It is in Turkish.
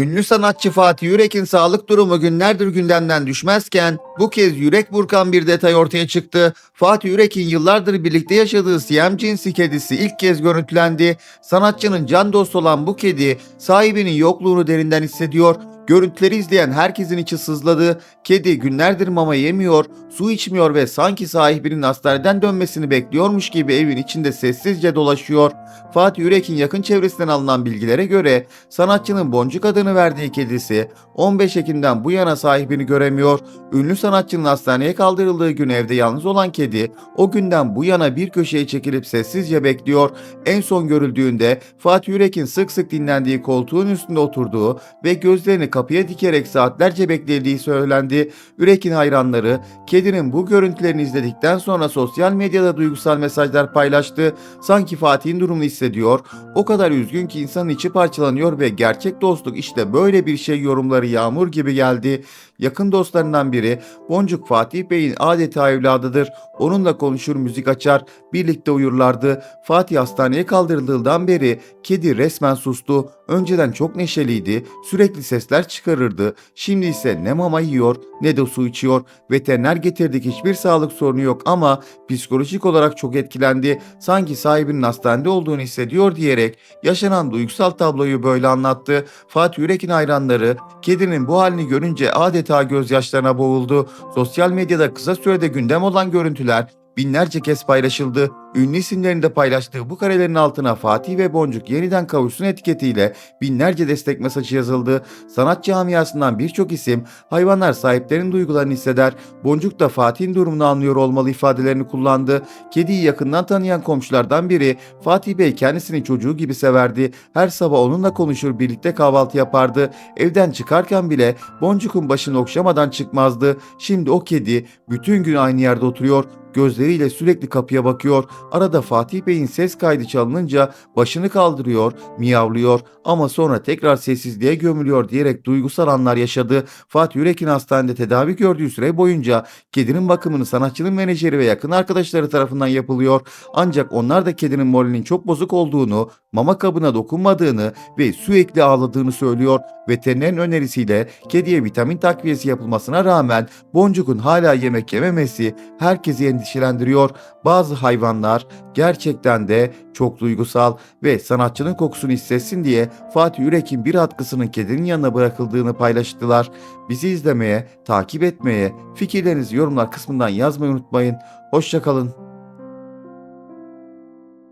Ünlü sanatçı Fatih Yürek'in sağlık durumu günlerdir gündemden düşmezken bu kez yürek burkan bir detay ortaya çıktı. Fatih Yürek'in yıllardır birlikte yaşadığı Siyam cinsi kedisi ilk kez görüntülendi. Sanatçının can dostu olan bu kedi sahibinin yokluğunu derinden hissediyor. Görüntüleri izleyen herkesin içi sızladı. Kedi günlerdir mama yemiyor, su içmiyor ve sanki sahibinin hastaneden dönmesini bekliyormuş gibi evin içinde sessizce dolaşıyor. Fatih Yürek'in yakın çevresinden alınan bilgilere göre sanatçının Boncuk adını verdiği kedisi 15 Ekim'den bu yana sahibini göremiyor. Ünlü sanatçının hastaneye kaldırıldığı gün evde yalnız olan kedi o günden bu yana bir köşeye çekilip sessizce bekliyor. En son görüldüğünde Fatih Yürek'in sık sık dinlendiği koltuğun üstünde oturduğu ve gözlerini kapıya dikerek saatlerce beklediği söylendi. Ürek'in hayranları kedinin bu görüntülerini izledikten sonra sosyal medyada duygusal mesajlar paylaştı. Sanki Fatih'in durumunu hissediyor. O kadar üzgün ki insanın içi parçalanıyor ve gerçek dostluk işte böyle bir şey yorumları yağmur gibi geldi. Yakın dostlarından biri Boncuk Fatih Bey'in adeta evladıdır. Onunla konuşur müzik açar, birlikte uyurlardı. Fatih hastaneye kaldırıldığından beri kedi resmen sustu. Önceden çok neşeliydi, sürekli sesler çıkarırdı. Şimdi ise ne mama yiyor ne de su içiyor. Veteriner getirdik hiçbir sağlık sorunu yok ama psikolojik olarak çok etkilendi. Sanki sahibinin hastanede olduğunu hissediyor diyerek yaşanan duygusal tabloyu böyle anlattı. Fatih Yürek'in hayranları kedinin bu halini görünce adeta gözyaşlarına boğuldu. Sosyal medyada kısa sürede gündem olan görüntüler binlerce kez paylaşıldı. Ünlü isimlerin de paylaştığı bu karelerin altına Fatih ve Boncuk yeniden kavuşsun etiketiyle binlerce destek mesajı yazıldı. Sanat camiasından birçok isim hayvanlar sahiplerinin duygularını hisseder. Boncuk da Fatih'in durumunu anlıyor olmalı ifadelerini kullandı. Kediyi yakından tanıyan komşulardan biri Fatih Bey kendisini çocuğu gibi severdi. Her sabah onunla konuşur birlikte kahvaltı yapardı. Evden çıkarken bile Boncuk'un başını okşamadan çıkmazdı. Şimdi o kedi bütün gün aynı yerde oturuyor. Gözleriyle sürekli kapıya bakıyor. Arada Fatih Bey'in ses kaydı çalınınca başını kaldırıyor, miyavlıyor ama sonra tekrar sessizliğe gömülüyor diyerek duygusal anlar yaşadı. Fatih Yürek'in hastanede tedavi gördüğü süre boyunca kedinin bakımını sanatçının menajeri ve yakın arkadaşları tarafından yapılıyor. Ancak onlar da kedinin moralinin çok bozuk olduğunu, mama kabına dokunmadığını ve sürekli ağladığını söylüyor. Veterinerin önerisiyle kediye vitamin takviyesi yapılmasına rağmen Boncuk'un hala yemek yememesi herkesi endişelendiriyor. Bazı hayvanlar gerçekten de çok duygusal ve sanatçının kokusunu hissetsin diye Fatih Yürek'in bir atkısının kedinin yanına bırakıldığını paylaştılar. Bizi izlemeye, takip etmeye, fikirlerinizi yorumlar kısmından yazmayı unutmayın. Hoşçakalın.